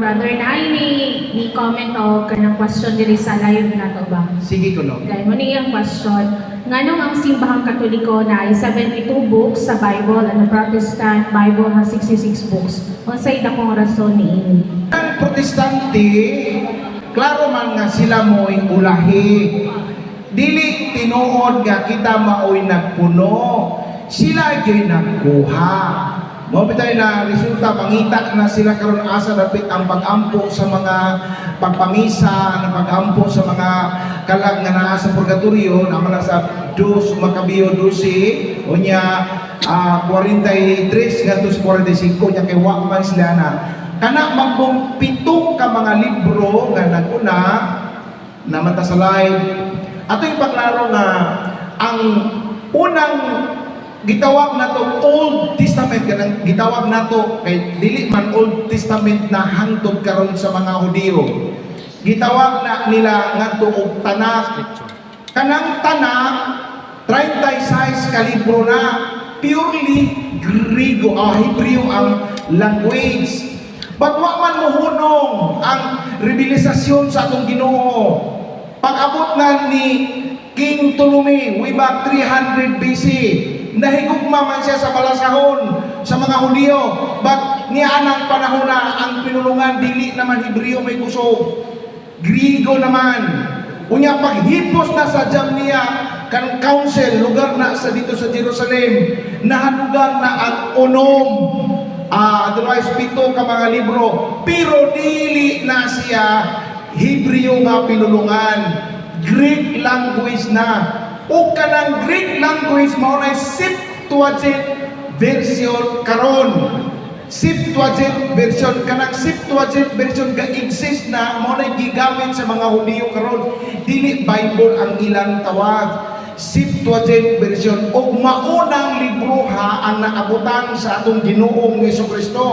brother na ay ni, ni comment o kanang question diri sa live na to ba? Sige ko no. Dahil mo niyang question, nganong ang simbahang katoliko na ay 72 books sa Bible, ano Protestant Bible ha 66 books. Unsay dakong rason ni ini? Ang protestante, klaro man nga sila mo'y ulahi. Dili tinuod nga kita maoy nagpuno. Sila gyud nagkuha. Mo bitay na resulta mangita na sila karon asa dapit ang pagampo sa mga pagpamisa, ang pagampo sa mga kalag nga naa sa purgatorio naman na sa dos Macabeo 12 unya ah 43 ngadto sa 45 nya kay wa man sila na. Kana magbong pitong ka mga libro nga naguna na mata sa live ato yung nga ang unang gitawag nato Old Testament kanang gitawag nato kay dili man Old Testament na hangtod karon sa mga Hudiyo gitawag na nila ngadto og Tanakh kanang Tanakh 36 ka libro na purely Griego ah Hebreo ang language But wa man mohunong ang revelasyon sa atong Ginoo. Pag-abot na ni King Ptolemy way back 300 BC, nahigugma man siya sa balasahon sa mga Hudiyo. But niya anang panahon na ang pinulungan dili naman Hebreo may kusog. Griego naman. Unya paghipos na sa jam niya kan council lugar na sa dito sa Jerusalem nahanugan na ang unom ah otherwise pito ka mga libro pero dili na siya Hebreo nga pinulungan Greek language na o kanang Greek language mao na Septuagint version karon. Septuagint version kanang Septuagint version ga exist na mao na gigamit sa mga Hudiyo karon. Dili Bible ang ilang tawag. Septuagint version. O maunang libro ha ang naabutan sa atong Ginoong Kristo.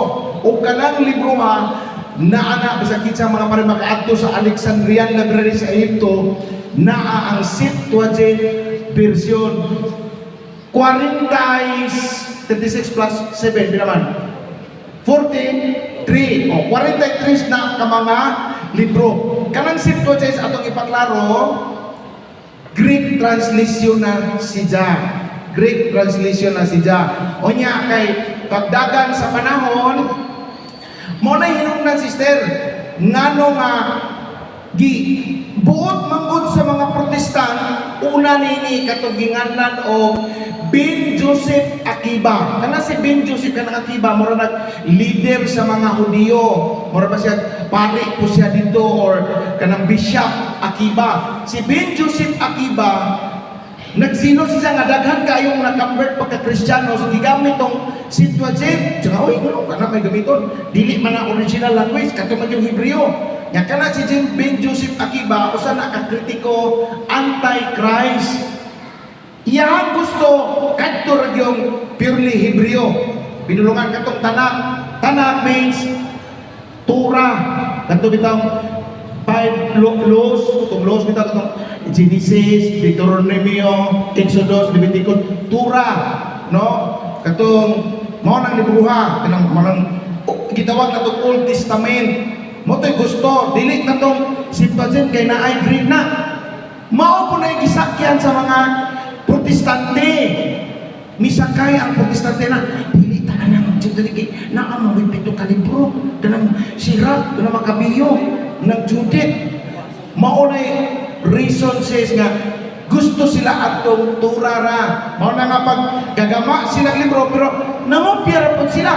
O kanang libro ha na ana bisag kitsa mga pare makaadto sa Alexandrian Library sa Egypto naa ang Septuagint version 40 36 plus 7 di naman 43 o 43 na ka mga libro kanang Septuagint atong ipaklaro Greek translation na siya. Greek translation na siya. O niya kay pagdagan sa panahon, mo na hinungnan sister, ngano nga gi buot manggod sa mga protestant una nini katuginganan o Ben Joseph Akiba. Kana si Ben Joseph kana Akiba mura nag leader sa mga Hudiyo. Mura ba siya pare ko siya dito or kanang bishop Akiba. Si Ben Joseph Akiba nagsino siya nga daghan kayong na-convert pagka Kristiyano so gigamit tong Septuagint tsaka oy kuno kana may gamiton. Dili man ang original language kato man yung Hebreo nya kana si Jim Ben Joseph Akiba usa na ka kritiko anti-Christ. Iya gusto kadto ra yung purely Hebreo. Binulungan katong tanak tanak means Torah kadto bitaw five laws. Itong laws bitaw itong Genesis, Deuteronomio, Exodus, Leviticus, Torah, no? Katong mao nang libruha, kanang mao nang gitawag na Old Testament. Mo gusto, dili na tong Septuagint kay naay Greek na. Mao po na gisakyan sa mga protestante. Misakay ang protestante na dili ta nang Judith na ang mga pito ka libro, kanang sirap, kanang makabiyo, nang Judith. Maunay reason says nga gusto sila atong turara. Mao na nga pag gagama silang libro pero namopya ra pud sila.